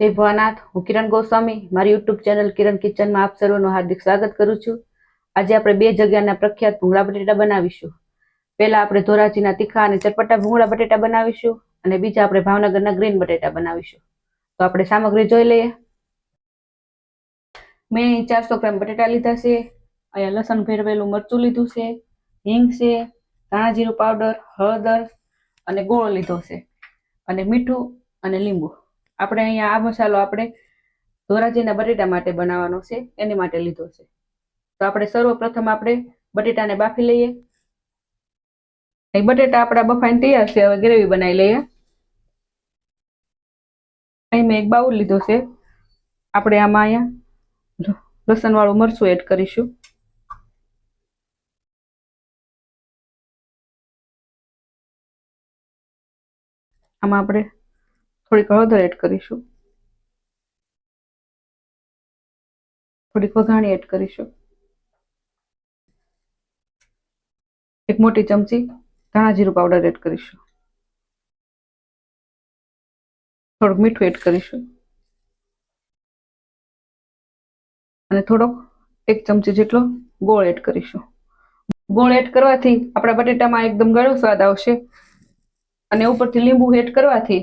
જય ભવાનાથ હું કિરણ ગોસ્વામી, મારી યુટ્યુબ ચેનલ કિરણ કિચનમાં આપ સર્વનું હાર્દિક સ્વાગત કરું છું. આજે આપણે બે જગ્યાના પ્રખ્યાત ભૂંગળા બટેટા બનાવીશું. પહેલા આપણે ધોરાજીના તીખા અને ચટપટા ભૂંગળા બટેટા બનાવીશું અને બીજા આપણે ભાવનગરના ગ્રીન બટેટા બનાવીશું. તો આપણે સામગ્રી જોઈ લઈએ. મેં ચારસો ગ્રામ બટેટા લીધા છે. અહીંયા લસણ ભેરવેલું મરચું લીધું છે, હિંગ છે, ધાણા જીરું પાવડર, હળદર અને ગોળો લીધો છે. અને મીઠું અને લીંબુ. આપણે અહીંયા આ મસાલો આપણે ધોરાજીના બટેટા માટે બનાવવાનો છે, એની માટે લીધો છે. તો આપણે સર્વપ્રથમ આપણે બટેટાને બાફી લઈએ. એ બટેટા આપણા બફાઈને તૈયાર છે, હવે ગ્રેવી બનાવી લઈએ. અહીં મેં એક બાઉલ લીધો છે. આપણે આમાં અહીંયા લસણવાળું મરચું એડ કરીશું. આમાં આપણે થોડીક હળદર એડ કરીશું. થોડીક વઘાણી એડ કરીશું. એક મોટી ચમચી ધાણા જીરું પાવડર એડ કરીશું. થોડુંક મીઠું એડ કરીશું. અને થોડોક એક ચમચી જેટલો ગોળ એડ કરીશું. ગોળ એડ કરવાથી આપણા બટેટામાં એકદમ ગળો સ્વાદ આવશે. અને ઉપરથી લીંબુ એડ કરવાથી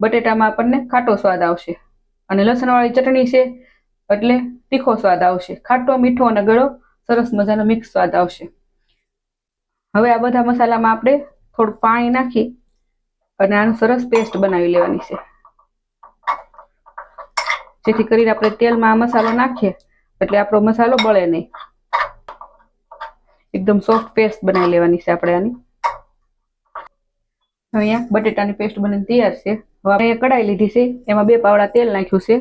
બટેટામાં આપણને ખાટો સ્વાદ આવશે. અને લસણવાળી ચટણી છે, એટલે તીખો સ્વાદ આવશે. ખાટો, મીઠો અને ગળો સરસ મજાનો મિક્સ સ્વાદ આવશે. હવે આ બધા મસાલામાં આપણે થોડું પાણી નાખી અને આનું સરસ પેસ્ટ બનાવી લેવાની છે. જેથી કરીને આપણે તેલમાં આ મસાલો નાખીએ, એટલે આપણો મસાલો બળે નહીં. એકદમ સોફ્ટ પેસ્ટ બનાવી લેવાની છે આપણે આની. અહીંયા બટેટાની પેસ્ટ બની તૈયાર છે. આપણે કઢાઈ લીધી છે. એમાં બે પાવડા તેલ નાખ્યું છે.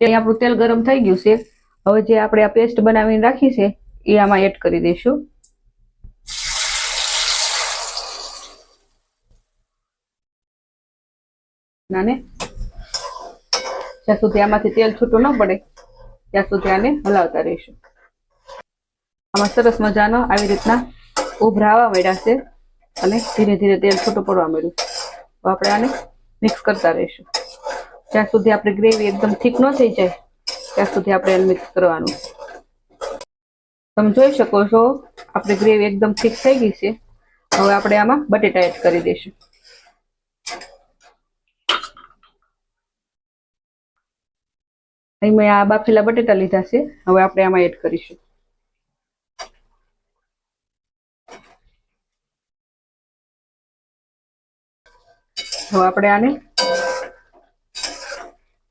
તે આપણું તેલ ગરમ થઈ ગયું છે. હવે જે આપણે આ પેસ્ટ બનાવીને રાખી છે, એ આમાં એડ કરી દઈશું. નાને, જ્યાં સુધી આમાંથી તેલ છૂટું ન પડે, ત્યાં સુધી આને હલાવતા રહીશું. આમાં સરસ મજાનો આવી રીતના ઉભરાવા મળ્યા છે અને ધીરે ધીરે તેલ છૂટું પડવા માંડ્યું. તો આપણે આને મિક્સ કરતા રહીશું. જ્યાં સુધી આપણે ગ્રેવી એકદમ થીક ન થઈ જાય, ત્યાં સુધી આપણે એને મિક્સ કરવાનું. તમે જોઈ શકો છો, આપણે ગ્રેવી એકદમ થીક થઈ ગઈ છે. હવે આપણે આમાં બટેટા એડ કરી દઈશું. અહીં મેં આ બાફેલા બટેટા લીધા છે. હવે આપણે આમાં એડ કરીશું. હવે આપણે આને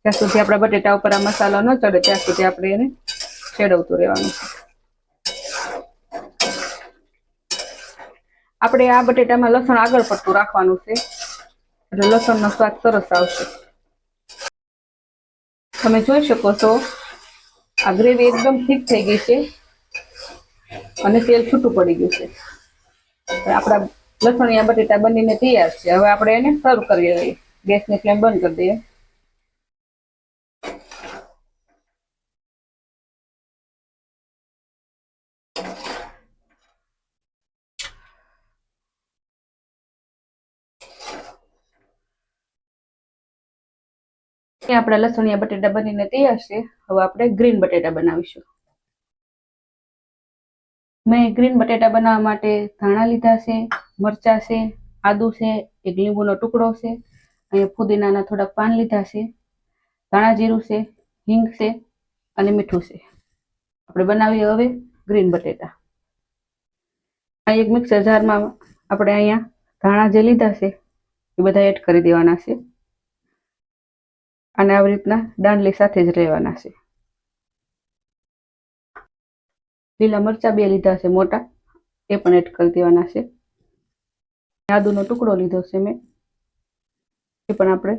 જ્યાં સુધી આપણા બટેટા ઉપર આ મસાલો ન ચડે, ત્યાં સુધી આપણે એને ચેડવતું રહેવાનું આપણે આ બટેટામાં લસણ આગળ પડતું રાખવાનું છે. એટલે લસણનો સ્વાદ સરસ આવશે. તમે જોઈ શકો છો, આ ગ્રેવી એકદમ ઠીક થઈ ગઈ છે અને તેલ છૂટું પડી ગયું છે. આપણા લસણિયા, બટેટા બનીને તૈયાર છે. હવે આપણે એને સર્વ કરી ગેસ ગેસની ફ્લેમ બંધ કરી દઈએ. આપણા લસણિયા, બટેટા બનીને તૈયાર છે. હવે આપણે ગ્રીન બટેટા બનાવીશું. મેં ગ્રીન બટેટા બનાવવા માટે ધાણા લીધા છે, મરચા છે, આદુ છે, એક લીંબુનો ટુકડો છે, અહીંયા ફુદીનાના થોડાક પાન લીધા છે, ધાણા જીરું છે, હિંગ છે અને મીઠું છે. આપણે બનાવીએ હવે ગ્રીન બટેટા. આ એક મિક્સર જારમાં આપણે અહીંયા ધાણા જે લીધા છે, એ બધા એડ કરી દેવાના છે. અને આવી રીતના દાંડલી સાથે જ રહેવાના છે. લીલા મરચા બે લીધા છે મોટા. એ પણ એડ કરી દેવાના છે. આદુનો ટુકડો લીધો છે મેં. એ પણ આપણે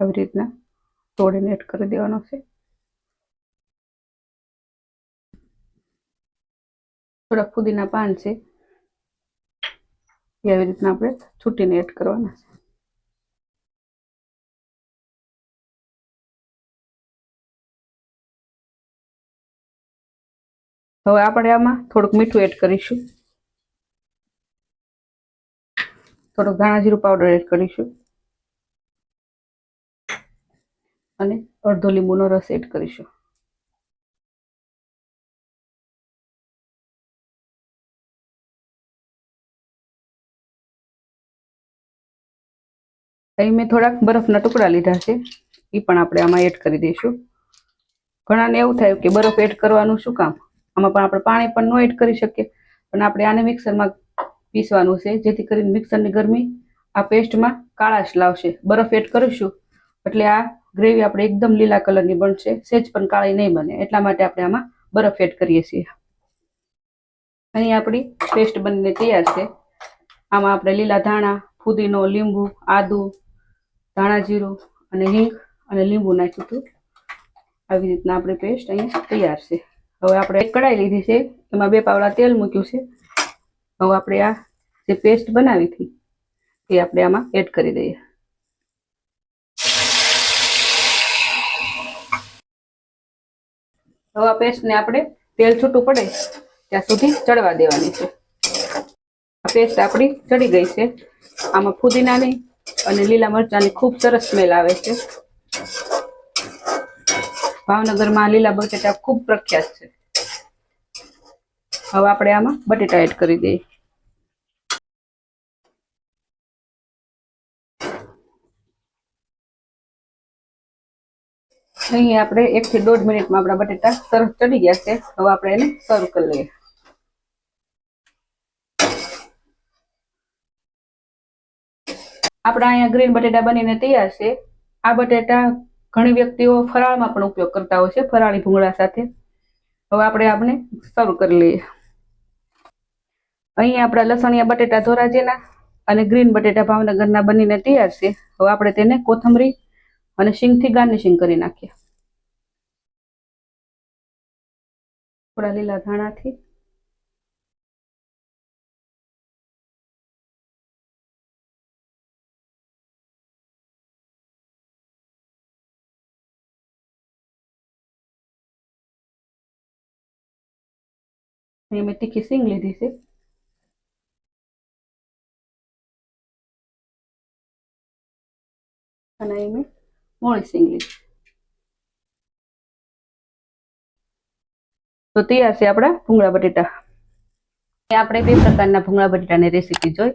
આવી રીતના તોડીને એડ કરી દેવાનો છે. થોડા ફુદીના પાન છે. એ આવી રીતના આપણે છૂટીને એડ કરવાના છે. હવે આપણે આમાં થોડુંક મીઠું એડ કરીશું. થોડુંક ધાણા જીરું પાવડર એડ કરીશું. અને અડધો લીંબુનો રસ એડ કરીશું. અહીં મેં થોડાક બરફના ટુકડા લીધા છે. એ પણ આપણે આમાં એડ કરી દઈશું. ઘણાને એવું થાય કે બરફ એડ કરવાનું શું કામ? આમાં પણ આપણે પાણી પણ નો એડ કરી શકીએ. પણ આપણે આને મિક્સરમાં પીસવાનું છે, જેથી કરીને મિક્સરની ગરમી આ પેસ્ટમાં કાળાશ લાવશે. બરફ એડ કરીશું, એટલે આ ગ્રેવી આપણે એકદમ લીલા કલરની બનશે. સેજ પણ કાળી નહીં બને, એટલા માટે આપણે આમાં બરફ એડ કરીએ છીએ. અહીં આપણી પેસ્ટ બનીને તૈયાર છે. આમાં આપણે લીલા ધાણા, ફુદીનો, લીંબુ, આદુ, ધાણા જીરું અને હિંગ અને લીંબુ નાખ્યું હતું. આવી રીતના આપણી પેસ્ટ અહીં તૈયાર છે. હવે આપણે કઢાઈ લીધી છે, એમાં બે પાવડા તેલ મૂક્યું છે. હવે આપણે આ જે પેસ્ટ બનાવી હતી, એ આપણે આમાં એડ કરી દઈએ. હવે આ પેસ્ટને આપણે તેલ છૂટું પડે, ત્યાં સુધી ચડવા દેવાની છે. આ પેસ્ટ આપણી ચડી ગઈ છે. આમાં ફુદીનાની અને લીલા મરચાંની ખૂબ સરસ સ્મેલ આવે છે. ભાવનગરમાં લીલા બટેટા ખૂબ પ્રખ્યાત છે. હવે આપણે આમાં બટેટા એડ કરી દઈએ. અહીં આપણે એક થી દોઢ મિનિટમાં આપણા બટેટા સરસ ચડી ગયા છે. હવે આપણે એને સર્વ કરી લઈએ. આપણા અહીંયા ગ્રીન બટેટા બનીને તૈયાર છે. આ બટેટા ઘણી વ્યક્તિઓ ફરાળમાં પણ ઉપયોગ કરતા હોય છે, ફરાળી ભૂંગળા સાથે. હવે આપણે આપણે સર્વ કરી લઈએ. અહીં આપણા લસણિયા બટેટા ધોરાજીના અને ગ્રીન બટેટા ભાવનગરના બનીને તૈયાર છે. હવે આપણે તેને કોથમરી અને શીંગથી ગાર્નિશિંગ કરી નાખીએ. થોડા લીલા ધાણાથી અહીં મેં તીખી સિંગ લીધી છે અને અહીં મેં મોળી સિંગ લીધી તો તૈયાર છે આપણા ભૂંગળા બટેટા અહીં આપણે બે પ્રકારના ભૂંગળા બટેટાની રેસીપી જોઈ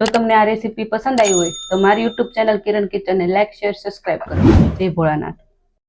જો તમને આ રેસીપી પસંદ આવી હોય તો મારી યુટ્યુબ ચેનલ કિરણ કિચનને લાઈક શેર સબસ્ક્રાઇબ કરો જય ભોળાનાથ